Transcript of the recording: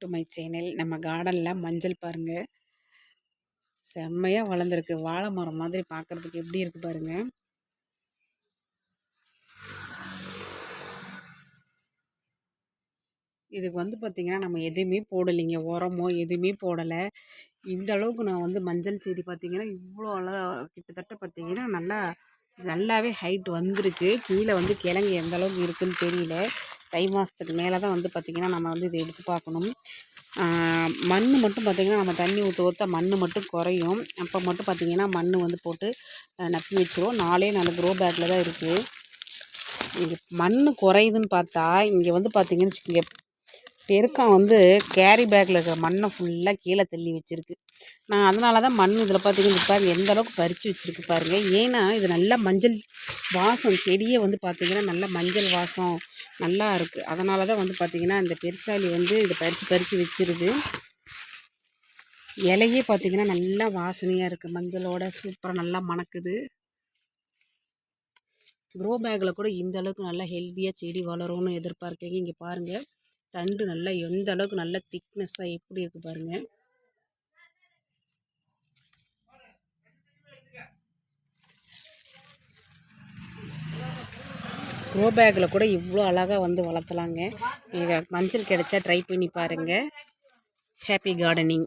To my channel நம்ம கார்டனில் மஞ்சள் பாருங்கள் செம்மையாக வளர்ந்துருக்கு. வாழை மரம் மாதிரி பார்க்குறதுக்கு எப்படி இருக்குது பாருங்கள் இதுக்கு வந்து பார்த்திங்கன்னா நம்ம எதுவுமே போடலைங்க. உரமோ எதுவுமே போடலை. இந்த அளவுக்கு நான் வந்து மஞ்சள் செடி பார்த்திங்கன்னா இவ்வளோ அழகா கிட்டத்தட்ட பார்த்திங்கன்னா நல்லா நல்லாவே ஹைட் வந்திருக்கு. கீழே வந்து கிழங்கு எந்த அளவுக்கு இருக்குதுன்னு தெரியல. தை மாதத்துக்கு மேலே தான் வந்து பார்த்திங்கன்னா நம்ம வந்து இதை எடுத்து பார்க்கணும். மண் மட்டும் பார்த்திங்கன்னா நம்ம தண்ணி ஊற்ற ஊற்ற மண் மட்டும் குறையும். அப்போ மட்டும் பார்த்திங்கன்னா மண் வந்து போட்டு நப்பி வச்சுருவோம் நாலே நாலு க்ரோ பேக்கில் தான் இருக்குது இங்கே மண் குறையுதுன்னு பார்த்தா இங்கே வந்து பார்த்திங்கன்னு வச்சுக்கோங்க பெருக்கம் வந்து கேரி பேக்கில் இருக்கிற மண்ணை ஃபுல்லாக கீழே தள்ளி வச்சுருக்கு. நான் அதனால தான் மண் இதில் பார்த்தீங்கன்னா பாருங்கள் எந்த அளவுக்கு பறித்து வச்சுருக்கு பாருங்கள் ஏன்னா இது நல்லா மஞ்சள் வாசம் செடியே வந்து பார்த்திங்கன்னா நல்லா மஞ்சள் வாசம் நல்லா இருக்குது அதனால தான் வந்து பார்த்திங்கன்னா இந்த பெருச்சாளி வந்து இதை பறித்து பறித்து வச்சிருது. இலையே பார்த்திங்கன்னா நல்லா வாசனையாக இருக்குது மஞ்சளோட சூப்பராக நல்லா மணக்குது. க்ரோ பேக்கில் கூட இந்த அளவுக்கு நல்லா ஹெல்த்தியாக செடி வளரும்னு எதிர்பார்க்கீங்க இங்கே பாருங்கள் தண்டு நல்லா எந்த அளவுக்கு நல்லா திக்னஸ்ஸாக எப்படி இருக்குது பாருங்கள் க்ரோ பேக்கில் கூட இவ்வளோ அழகாக வந்து வளர்த்தலாங்க. நீங்கள் மஞ்சள் கிடச்சா ட்ரை பண்ணி பாருங்கள் ஹாப்பி கார்டனிங்